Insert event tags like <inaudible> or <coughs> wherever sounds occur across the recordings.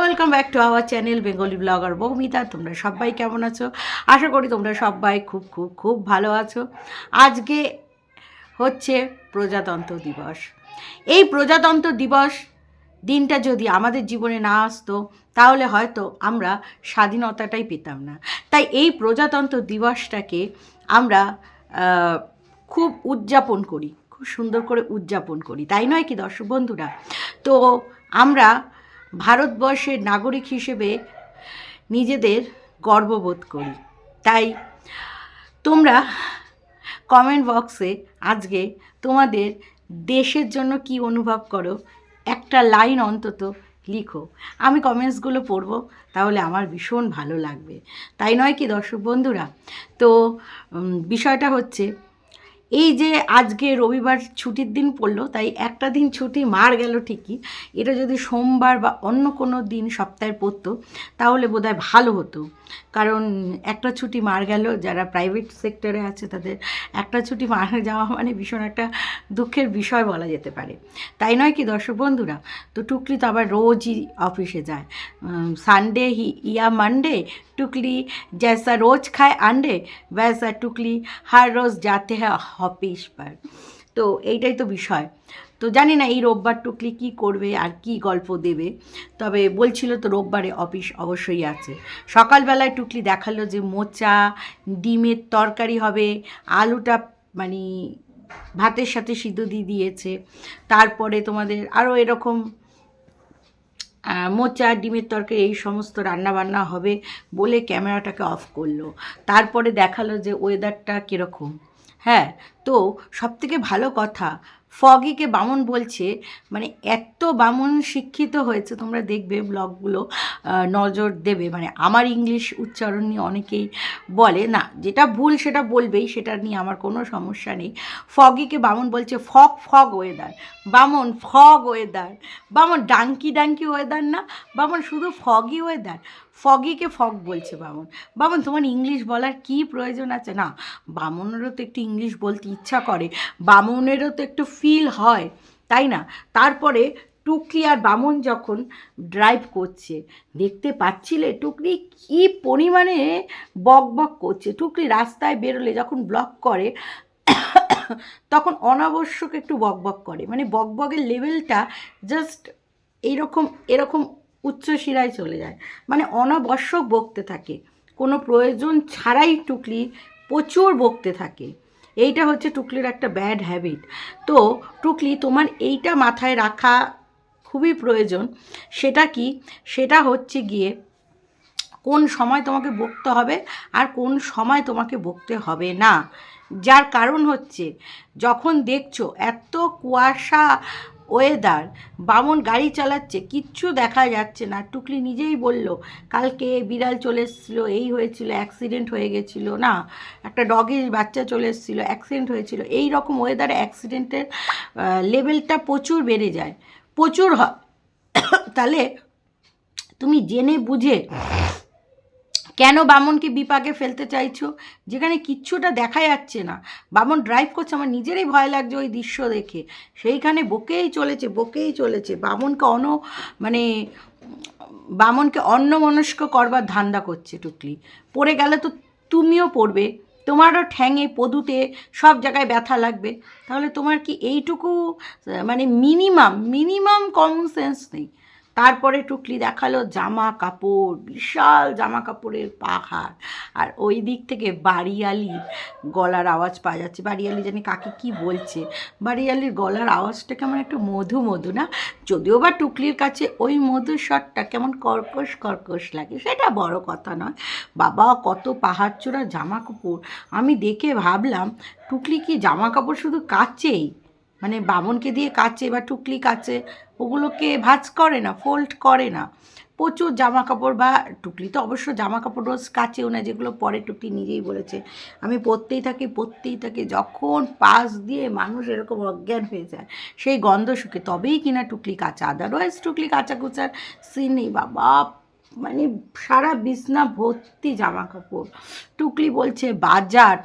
Welcome back to our channel Bengali blogger Boumita তোমরা সবাই কেমন আছো? আশা করি তোমরা সবাই খুব খুব খুব ভালো আছো। আজকে হচ্ছে প্রজাতন্ত্র দিবস। এই প্রজাতন্ত্র দিবস দিনটা যদি আমাদের জীবনে না আসতো, তাহলে হয়তো আমরা স্বাধীনতাটাই পেতাম না। তাই এই প্রজাতন্ত্র দিবসটাকে আমরা খুব উদযাপন করি। খুব সুন্দর করে উদযাপন করি। তাই নয় কি দর্শক বন্ধুরা? তো আমরা ভারতবর্ষের নাগরিক হিসেবে নিজেদের গর্ববোধ করি। তাই তোমরা কমেন্ট বক্সে আজকে তোমাদের দেশের জন্য কি অনুভব করো, একটা লাইন অন্তত লিখো। আমি কমেন্টসগুলো পড়ব, তাহলে আমার ভীষণ ভালো লাগবে। তাই নয় কি দর্শক বন্ধুরা? তো বিষয়টা হচ্ছে এই যে আজকে রবিবার ছুটির দিন পড়ল, তাই একটা দিন ছুটি মার গেল ঠিকই। এটা যদি সোমবার বা অন্য কোনো দিন সপ্তাহে পড়তো, তাহলে বোধহয় ভালো হতো। কারণ একটা ছুটি মার গেল, যারা প্রাইভেট সেক্টরে আছে তাদের একটা ছুটি মার যাওয়া মানে ভীষণ একটা দুঃখের বিষয় বলা যেতে পারে। তাই নয় কি দর্শক বন্ধুরা তো টুকলি তো আবার রোজই অফিসে যায়। সানডে হি, ইয়া মানডে টুকলি জ্যাসা রোজ খায় আন্ডে, ব্যাসা টুকলি হার রোজ যাতে হ্যাঁ অফিস পার তো এইটাই তো বিষয়। তো জানি না এই রোববার টুকলি কি করবে আর কি গল্প দেবে, তবে বলছিল তো রোববারে অফিস অবশ্যই আছে। সকালবেলায় টুকলি দেখাল যে মোচা, ডিমের তরকারি হবে, আলুটা মানে ভাতের সাথে সিদ্ধ দিয়ে দিয়েছে। তারপরে তোমাদের আরও এরকম মোচা, ডিমের তরকারি এই সমস্ত রান্না বান্না হবে বলে ক্যামেরাটাকে অফ করল। তারপরে দেখাল যে ওয়েদারটা কীরকম। হ্যাঁ তো সবথেকে ভালো কথা ফগিকে বামন বলছে মানে এত বামন শিক্ষিত হয়েছে, তোমরা দেখবে ব্লগগুলো নজর দেবে। মানে আমার ইংলিশ উচ্চারণ নিয়ে অনেকেই বলে, না, যেটা ভুল সেটা বলবেই, সেটা নিয়ে আমার কোনো সমস্যা নেই। ফগিকে বামন বলছে, ফগ ফগ ওয়েদার বামন ফগ ওয়েদার বামন ডাঙ্কি ডাঙ্কি ওয়েদার না, বামন শুধু ফগি ওয়েদার ফগিকে ফগ বলছে বামন। বামন, তোমার ইংলিশ বলার কি প্রয়োজন আছে? না, বামনেরও তো একটু ইংলিশ বলতে ইচ্ছা করে, বামনেরও তো একটু ফিল হয়, তাই না? তারপরে টুকলি আর বামন যখন ড্রাইভ করছে, দেখতে পাচ্ছিলে টুকলি কি পরিমাণে বক বক করছে? টুকলি রাস্তায় বেরোলে যখন ব্লক করে, তখন অনাবশ্যক একটু বক বক করে। মানে বক বকের লেভেলটা জাস্ট এইরকম এরকম উচ্চ শিরায় চলে যায়। মানে অনাবশ্যক বকতে থাকে। কোনো প্রয়োজন ছাড়াই টুকলি প্রচুর বকতে থাকে। এইটা হচ্ছে টুকলির একটা ব্যাড হ্যাবিট তো টুকলি তোমার এইটা মাথায় রাখা খুবই প্রয়োজন। সেটা কি? সেটা হচ্ছে গিয়ে কোন সময় তোমাকে বকতে হবে আর কোন সময় তোমাকে বকতে হবে না। যার কারণ হচ্ছে, যখন দেখছ এত কুয়াশা ওয়েদার। বামন গাড়ি চালাচ্ছে, কিচ্ছু দেখা যাচ্ছে না। টুকলি নিজেই বলল, কালকে বিড়াল চলে এসেছিল, এই হয়েছিল অ্যাক্সিডেন্ট হয়ে গেছিল, না? একটা ডগের বাচ্চা চলে এসেছিল অ্যাক্সিডেন্ট হয়েছিল। এই রকম ওয়েদারে অ্যাক্সিডেন্টের লেভেলটা প্রচুর বেড়ে যায়। প্রচুর হয়। <coughs> তাহলে তুমি জেনে বুঝে কেন বামনকে বিপাকে ফেলতে চাইছো? যেখানে কিচ্ছুটা দেখা যাচ্ছে না। বামন ড্রাইভ করছে, আমার নিজেরই ভয় লাগছে ওই দৃশ্য দেখে। সেইখানে বকেই চলেছে বকেই চলেছে। বামনকে অন মানে বামনকে অন্যমনস্ক করবার ধান্দা করছে টুকলি। পড়ে গেলে তো তুমিও পড়বে। তোমারও ঠ্যাঙে, পদুতে সব জায়গায় ব্যথা লাগবে। তাহলে তোমার কি এইটুকু মানে মিনিমাম মিনিমাম কমন সেন্স নেই? তারপরে টুকলি দেখাল জামা কাপড়, বিশাল জামা কাপড়ের পাহাড়। আর ওই দিক থেকে বাড়িয়ালির গলার আওয়াজ পাওয়া যাচ্ছে। বাড়িয়ালি জানি কাকে কি বলছে। বাড়িয়ালির গলার আওয়াজটা কেমন একটু মধু মধু না? যদিও বা টুকলির কাছে ওই মধুর স্বরটা কেমন কর্কশ কর্কশ লাগে, সেটা বড় কথা নয়। বাবা, কত পাহাড় চূড়া জামা কাপড়। আমি দেখে ভাবলাম, টুকলি কি জামা কাপড় শুধু কাচেই? মানে বামনকে দিয়ে কাচে বা টুকলি কাচে, ওগুলোকে ভাঁজ করে না ফোল্ড করে না। প্রচুর জামা কাপড় বা টুকলি তো অবশ্য জামা কাপড় রোজ কাচেও না, যেগুলো পরে টুকলি নিজেই বলেছে। আমি পরতেই থাকি পরতেই থাকি, যখন পাশ দিয়ে মানুষ এরকম অজ্ঞান হয়ে যায়, সেই গন্ধ শুকে, তবেই কিনা টুকলি কাচা। আদারওয়াইজ টুকলি কাচা কুচার সিন নেই, বাবা। মানে সারা বিছনা ভর্তি জামা কাপড় টুকলি বলছে, বাজার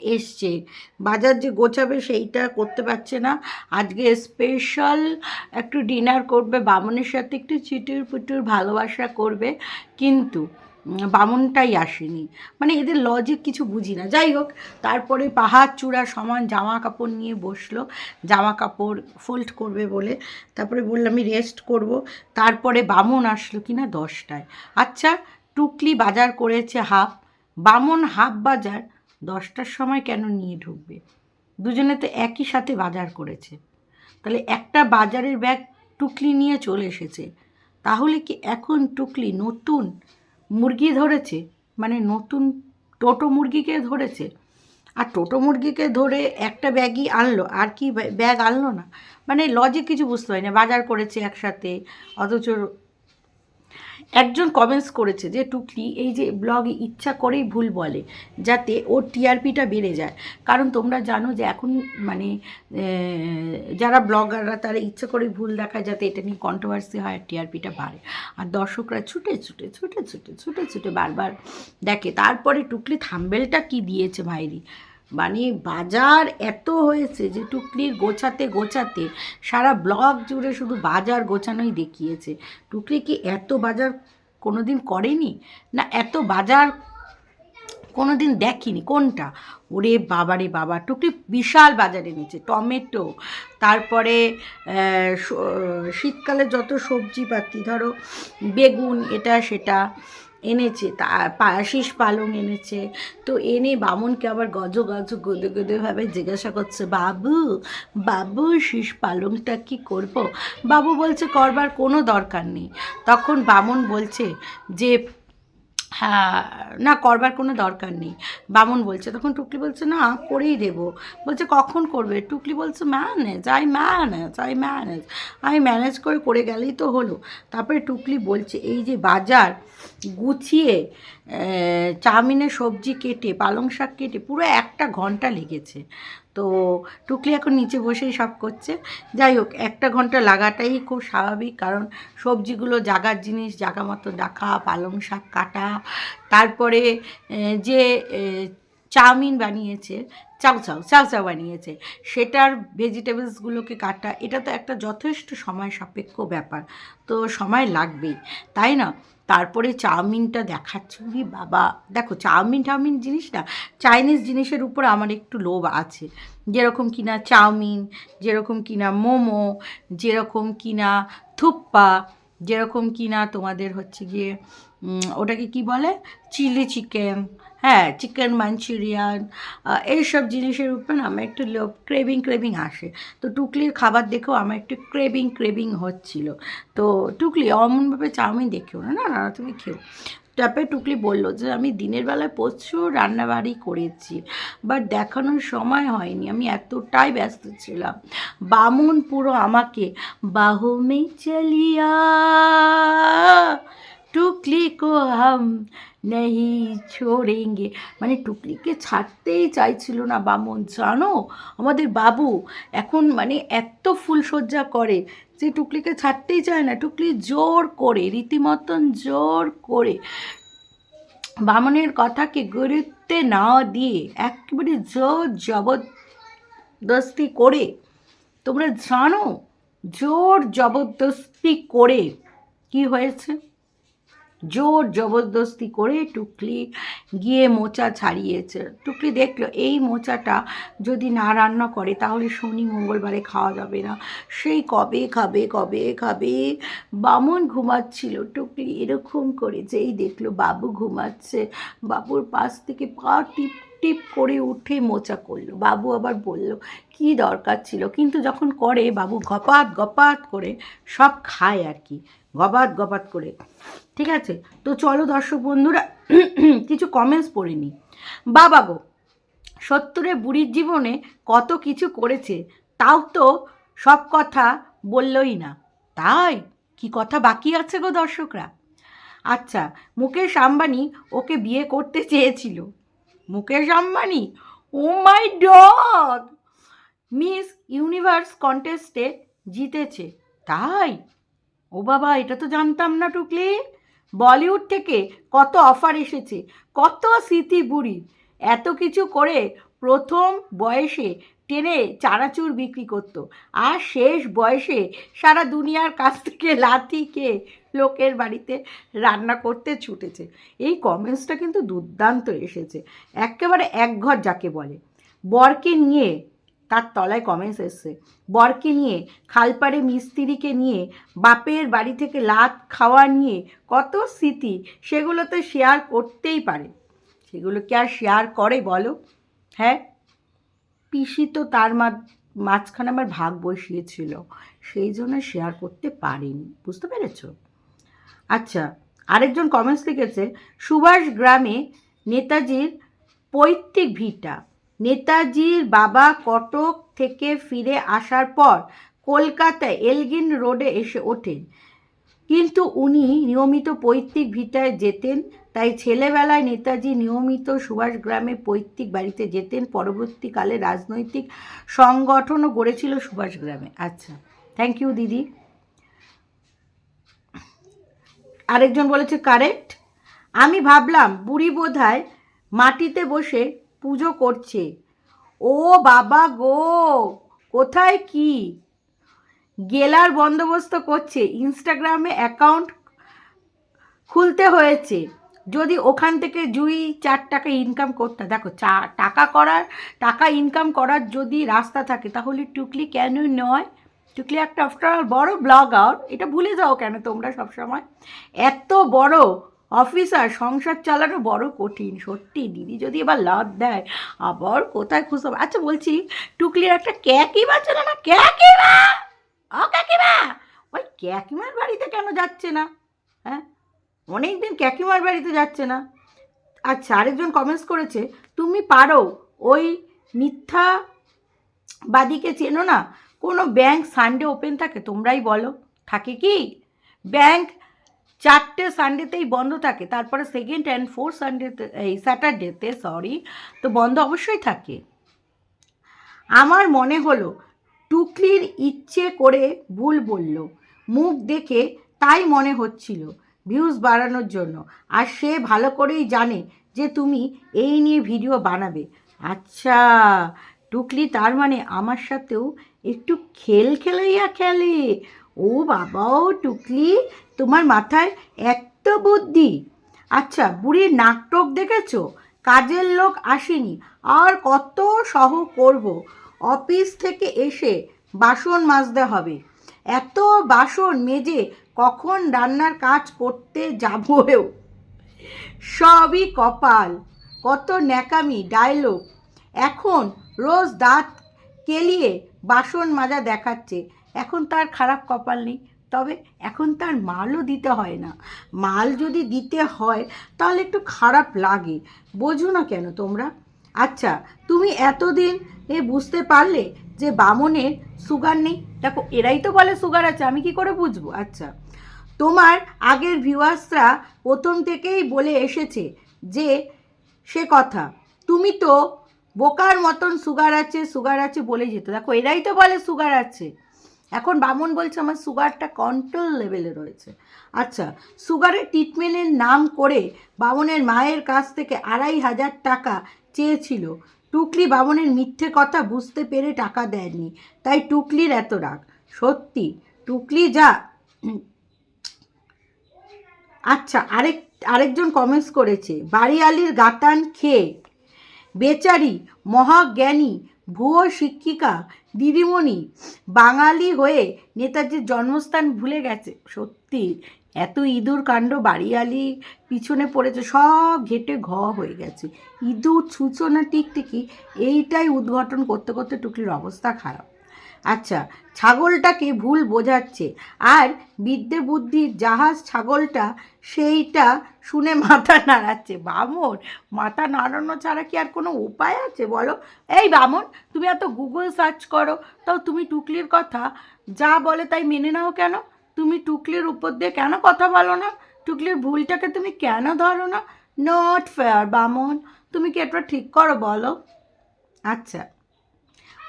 এসছে। বাজার যে গোছাবে সেইটা করতে পারছে না। আজকে স্পেশাল একটু ডিনার করবে, বামনের সাথে একটু চিটুর পুটুর ভালোবাসা করবে। কিন্তু বামনটাই আসেনি। মানে এদের লজিক কিছু বুঝি না। যাই হোক, তারপরে পাহাড় চূড়া সমান জামা কাপড় নিয়ে বসল। জামা কাপড় ফোল্ড করবে বলে। তারপরে বললাম আমি রেস্ট করব। তারপরে বামন আসলো কিনা দশটায়। আচ্ছা টুকলি বাজার করেছে হাফ। বামন হাফ বাজার দশটার সময় কেন নিয়ে ঢুকবে? দুজনে তো একই সাথে বাজার করেছে। তাহলে একটা বাজারের ব্যাগ টুকলি নিয়ে চলে এসেছে। তাহলে কি এখন টুকলি নতুন মুরগি ধরেছে? মানে নতুন টোটো মুরগিকে ধরেছে? আর টোটো মুরগিকে ধরে একটা ব্যাগই আনলো, আর কি ব্যাগ আনলো না? মানে লজিক কিছু বুঝতে পারি না বাজার করেছে একসাথে, অথচ একজন কমেন্টস করেছে যে, টুকলি, এই যে ব্লগে ইচ্ছা করেই ভুল বলে, যাতে ওর টিআরপিটা বেড়ে যায়। কারণ তোমরা জানো যে এখন মানে যারা ব্লগাররা তারা ইচ্ছা করেই ভুল দেখায় যাতে এটা নিয়ে কন্ট্রোভার্সি হয় আর টিআরপিটা বাড়ে। আর দর্শকরা ছুটে ছুটে ছুটে ছুটে ছুটে ছুটে বারবার দেখে। তারপরে টুকলি থাম্বেলটা কি দিয়েছে ভাইরি? মানে বাজার এত হয়েছে যে টুকলির গোছাতে গোছাতে সারা ব্লগ জুড়ে শুধু বাজার গোছানোই দেখিয়েছে। টুকলি কি এত বাজার কোনো দিন করেনি? না, এত বাজার কোনো দিন দেখিনি? কোনটা? ওরে বাবারে বাবা, টুকলি বিশাল বাজারে এনেছে, টমেটো, তারপরে শীতকালে যত সবজিপাতি, ধরো বেগুন, এটা, সেটা এনেছে তা পা- শীষ পালং এনেছে। তো এনে বামনকে আবার গজ গজ গদে গদে জিজ্ঞাসা করছে, বাবু বাবু, শীষ পালংটা কি করব? বাবু বলছে, করবার কোনো দরকার নেই। তখন বামন বলছে যে না, করবার কোনো দরকার নেই। বামন বলছে, তখন টুকলি বলছে, না, করেই দেবো। বলছে, কখন করবে? টুকলি বলছে, manage, I manage I manage. আমি ম্যানেজ করে করে গেলেই তো হলো। তারপরে টুকলি বলছে, এই যে বাজার গুছিয়ে চাউমিনের সবজি কেটে, পালং শাক কেটে, পুরো একটা ঘণ্টা লেগেছে। তো টুকলি এখন নিচে বসেই সব করছে। যাই হোক, একটা ঘণ্টা লাগাটাই খুব স্বাভাবিক কারণ সবজিগুলো জাগার জিনিস, জাগা মতো দেখা, পালং শাক কাটা, তারপরে যে চাউমিন বানিয়েছে, চাউ চাউ চাউ চাউ বানিয়েছে। সেটার ভেজিটেবলসগুলোকে কাটা, এটা তো একটা যথেষ্ট সময় সাপেক্ষ ব্যাপার, তো সময় লাগবেই, তাই না? তারপরে চাউমিনটা দেখাচ্ছে বাবা। দেখো, চাউমিন টাউমিন জিনিস না, চাইনিজ জিনিসের উপর আমার একটু লোভ আছে। যেরকম কিনা চাউমিন, যেরকম কিনা মোমো, যেরকম কিনা থুপ্পা, যেরকম কিনা তোমাদের হচ্ছে গিয়ে ওটাকে কি বলে? চিলি চিকেন হ্যাঁ চিকেন মাঞ্চুরিয়ান এইসব জিনিসের উপর না আমার একটু ক্রেভিং ক্রেভিং আসে। তো টুকলির খাবার দেখেও আমার একটু ক্রেভিং ক্রেভিং হচ্ছিল। তো টুকলি, অমনভাবে চাউমিন দেখেও না না না তুমি খেও। তারপরে টুকলি বলল যে, আমি দিনের বেলায় প্রচুর রান্নাবাড়ি করেছি বাট দেখানোর সময় হয়নি। আমি এতটাই ব্যস্ত ছিলাম। বামুন পুরো আমাকে, বাহু মে চলিয়া টুকলি কো হাম নেহি ছোড়েঙ্গে। মানে টুকলিকে ছাড়তেই চাইছিল না বামন, জানো? আমাদের বাবু এখন মানে এত ফুলসজ্জা করে যে টুকলিকে ছাড়তেই চায় না। টুকলি জোর করে, রীতিমতন জোর করে বামনের কথাকে গুরুত্বে না দিয়ে একেবারে জোর জবরদস্তি করে, তোমরা জানো? জোর জবরদস্তি করে কি হয়েছে? জোর জবরদস্তি করে টুকলি গিয়ে মোচা ছাড়িয়েছে। টুকলি দেখল, এই মোচাটা যদি না রান্না করে, তাহলে শনি মঙ্গলবারে খাওয়া যাবে না। সেই কবে খাবে কবে খাবে? বামন ঘুমাচ্ছিল। টুকলি এরকম করে যেই দেখল, বাবু ঘুমাচ্ছে। বাবুর পাশ থেকে পা টিপ টিপ করে উঠে মোচা করল। বাবু আবার বলল, কি দরকার ছিল? কিন্তু যখন করে, বাবু গপাত গপাত করে সব খায় আর কি, গপাত গপাত করে। ঠিক আছে? তো চলো দর্শক বন্ধুরা, কিছু কমেন্টস পড়ে নিই। বাবা গো সত্তরে বুড়ির জীবনে কত কিছু করেছে, তাও তো সব কথা বললই না। তাই? কি কথা বাকি আছে গো দর্শকরা? আচ্ছা মুকেশ আম্বানি ওকে বিয়ে করতে চেয়েছিল। Mukesh Ambani? Oh my dog Miss Universe কন্টেস্টে জিতেছে। তাই? ও বাবা, এটা তো জানতাম না টুকলি। বলিউড থেকে কত অফার এসেছে, কত স্মৃতি বুড়ি এত কিছু করে প্রথম বয়সে টেনে চানাচুর বিক্রি করতো, আর শেষ বয়সে সারা দুনিয়ার কাছ থেকে লাথি খেয়ে লোকের বাড়িতে রান্না করতে ছুটেছে। এই কমেন্টসটা কিন্তু দুর্দান্ত এসেছে। একেবারে একঘর যাকে বলে। বরকে নিয়ে তার তলায় কমেন্টস এসছে। বরকে নিয়ে, খালপাড়ে মিস্ত্রিকে নিয়ে, বাপের বাড়ি থেকে লাত খাওয়া নিয়ে কত স্মৃতি, সেগুলো তো শেয়ার করতেই পারে। সেগুলো কি আর শেয়ার করে বলো? হ্যাঁ? পিসি তো তার মাঝখানে আমার ভাগ বসিয়েছিল। সেই জন্য শেয়ার করতে পারিনি। বুঝতে পেরেছ? আচ্ছা আরেকজন কমেন্টস লিখেছে, সুভাষ গ্রামে নেতাজির পৈতৃক ভিটা। নেতাজির বাবা কটক থেকে ফিরে আসার পর কলকাতায় এলগিন রোডে এসে ওঠেন। কিন্তু উনি নিয়মিত পৈতৃক ভিটায় যেতেন, তাই ছেলেবেলায় নেতাজি নিয়মিত সুভাষ গ্রামে পৈতৃক বাড়িতে যেতেন। পরবর্তীকালে রাজনৈতিক সংগঠনও গড়েছিল সুভাষ গ্রামে। আচ্ছা থ্যাংক ইউ দিদি। আরেকজন বলেছে কারেক্ট আমি ভাবলাম, বুড়ি বোধহয় মাটিতে বসে পুজো করছে। ও বাবা গো, কোথায় কি? গেলার বন্দোবস্ত করছে, ইনস্টাগ্রামে অ্যাকাউন্ট খুলতে হয়েছে। যদি ওখান থেকে জুই চার টাকা ইনকাম করতে, দেখো, চা, টাকা করার, টাকা ইনকাম করার যদি রাস্তা থাকে, তাহলে টুকলি কেন নয়? টুকলি একটা আফটার বড় ব্লগার এটা ভুলে যাও কেন তোমরা সবসময়? এত বড় অফিসার সংসার চালানো বড় কঠিন, সত্যি। দিদি যদি এবার লাভ দেয়, আবার কোথায় খুঁজতে হবে? আচ্ছা বলছি, টুকলির একটা ক্যাকিমা ছিল না? ক্যাকিমা! ও কাকিমা ওই ক্যাকিমার বাড়িতে কেন যাচ্ছে না? হ্যাঁ? অনেক দিন ক্যাকিমার বাড়িতে যাচ্ছে না। আচ্ছা আরেকজন কমেন্টস করেছে, তুমি পারো, ওই মিথ্যা বাদিকে চেনো না? কোনো ব্যাংক সানডে ওপেন থাকে? তোমরাই বলো। থাকে কি? ব্যাংক চারটে সানডেতেই বন্ধ থাকে। তারপরে সেকেন্ড অ্যান্ড ফোর্থ সানডেতে এই স্যাটারডেতে সরি তো বন্ধ অবশ্যই থাকে। আমার মনে হলো, টুকলির ইচ্ছে করে ভুল বলল, মুখ দেখে তাই মনে হচ্ছিল ভিউজ বাড়ানোর জন্য। আর সে ভালো করেই জানে যে তুমি এই নিয়ে ভিডিও বানাবে। আচ্ছা টুকলি তার মানে আমার সাথেও একটু খেল খেলাইয়া খেলে। ও বাবা, ও টুকলি, তোমার মাথায় এত বুদ্ধি। আচ্ছা বুড়ির নাটক দেখেছ? কাজের লোক আসেনি। আর কত সহ করব। অফিস থেকে এসে বাসন মাজতে হবে। এত বাসন মেজে কখন রান্নার কাজ করতে যাবও সবই কপাল, কত ন্যাকামি ডায়লগ এখন রোজ দাঁত কেলিয়ে বাসন মাজা দেখাচ্ছে। এখন তার খারাপ কপাল নেই। তবে এখন তার মালও দিতে হয় না। মাল যদি দিতে হয়, তাহলে একটু খারাপ লাগে। বোঝো না কেন তোমরা? আচ্ছা তুমি এতদিন এ বুঝতে পারলে যে বামনের সুগার নেই? দেখো, এরাই তো বলে সুগার আছে, আমি কি করে বুঝব? আচ্ছা তোমার আগের ভিউয়ার্সরা প্রথম থেকেই বলে এসেছে যে সে কথা। তুমি তো বোকার মতন সুগার আছে সুগার আছে বলে যেত। দেখো, এরাই তো বলে সুগার আছে। এখন বামন বলছে আমার সুগারটা কন্ট্রোল লেভেলে রয়েছে। আচ্ছা সুগারের ট্রিটমেন্টের নাম করে বামনের মায়ের কাছ থেকে আড়াই হাজার টাকা চেয়েছিল। টুকলি বামনের মিথ্যে কথা বুঝতে পেরে টাকা দেয়নি। তাই টুকলির এত রাগ। সত্যি, টুকলি যা। আচ্ছা আরেক, আরেকজন কমেন্টস করেছে, বাড়িয়ালির গাতান খেয়ে বেচারি, মহাজ্ঞানী, ভুয়ো শিক্ষিকা, দিদিমণি বাঙালি হয়ে নেতাজির জন্মস্থান ভুলে গেছে। সত্যি, এত ইঁদুর কাণ্ড বাড়িয়ালি পিছনে পড়েছে, সব ঘেটে ঘ হয়ে গেছে। ইঁদুর ছুঁচো টিকটিকি এইটাই উদ্ঘাটন করতে করতে টুকলির অবস্থা খারাপ। আচ্ছা ছাগলটাকে ভুল বোঝাচ্ছে? আর বিদ্যে বুদ্ধির জাহাজ ছাগলটা সেইটা শুনে মাথা নাড়াচ্ছে। বামন, মাথা নাড়ানো ছাড়া কি আর কোনো উপায় আছে বলো? এই বামন, তুমি এত গুগল সার্চ করো তাও তুমি টুকলির কথা যা বলে তাই মেনে নাও কেন? তুমি টুকলির উপর দিয়ে কেন কথা বলো না? টুকলির ভুলটাকে তুমি কেন ধরো না? নট ফেয়ার বামন। তুমি কি এটা ঠিক করো বলো? আচ্ছা।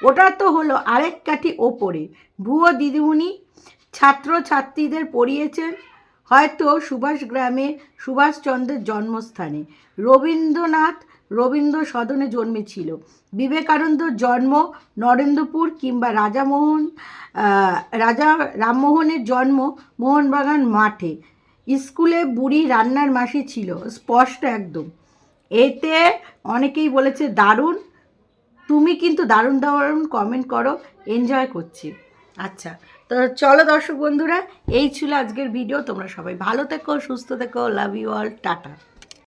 ওটা তো হলো আরেক কাঠি ওপরে। ভুয়ো দিদিমণি ছাত্র ছাত্রীদের পড়িয়েছেন হয়তো সুভাষ গ্রামে সুভাষচন্দ্রের জন্মস্থানে। রবীন্দ্রনাথ রবীন্দ্র সদনে জন্মেছিল। বিবেকানন্দর জন্ম নরেন্দ্রপুর কিংবা রাজামোহন রাজা রামমোহনের জন্ম মোহনবাগান মাঠে। স্কুলে বুড়ি রান্নার মাসি ছিল, স্পষ্ট একদম। এতে অনেকেই বলেছে দারুণ। তুমি কিন্তু দারুণ দারুণ কমেন্ট করো এনজয় করছি। আচ্ছা তো চলো দর্শক বন্ধুরা, এই ছিল আজকের ভিডিও তোমরা সবাই ভালো থেকো, সুস্থ থেকো লাভ ইউ অল টাটা।